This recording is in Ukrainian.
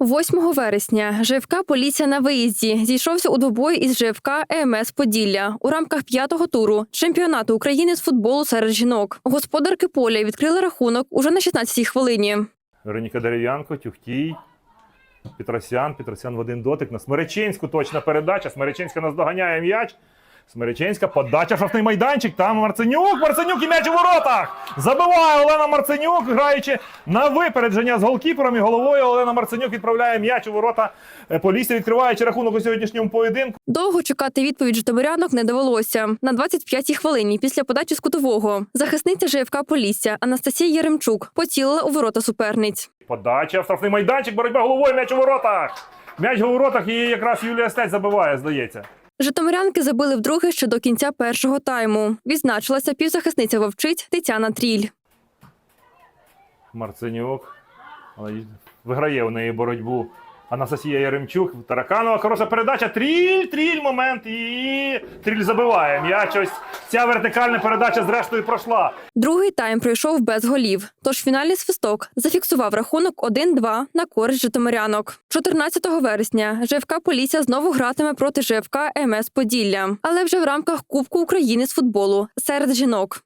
8 вересня ЖФК Поліція на виїзді зійшовся у двобої із ЖФК ЕМС Поділля у рамках п'ятого туру чемпіонату України з футболу серед жінок. Господарки поля відкрили рахунок уже на 16-й хвилині. Вероніка Дерев'янко, Тюхтій, Петросян, Петросян в один дотик. На Смеречинську точна передача. Смеречинська наздоганяє м'яч. Смеречинська подача в майданчик. Там Марценюк. Марценюк і м'яч у воротах. Забиває Олена Марценюк, граючи на випередження з голкіпером і головою. Олена Марценюк відправляє м'яч у ворота Е, Полісся, відкриваючи рахунок у сьогоднішньому поєдинку. Довго чекати відповідь житомирянок не довелося. На 25-й хвилині після подачі з кутового захисниця ЖФК Полісся Анастасія Яремчук поцілила у ворота суперниць. Подача в штрафний майданчик, боротьба головою, м'яч у воротах. М'яч у воротах і якраз Юлія Стець забиває, здається. Житомирянки забили вдруге ще до кінця першого тайму. Відзначилася півзахисниця вовчиць Тетяна Тріль. Марценюк. Виграє у неї боротьбу Анастасія Яремчук. Тараканова хороша передача. Тріль, тріль момент. І тріль забиває. М'яч ось ця вертикальна передача зрештою пройшла. Другий тайм пройшов без голів. Тож фінальний свисток зафіксував рахунок 1-2 на користь житомирянок. 14 вересня ЖФК Полісся знову гратиме проти ЖФК МС Поділля, але вже в рамках Кубку України з футболу серед жінок.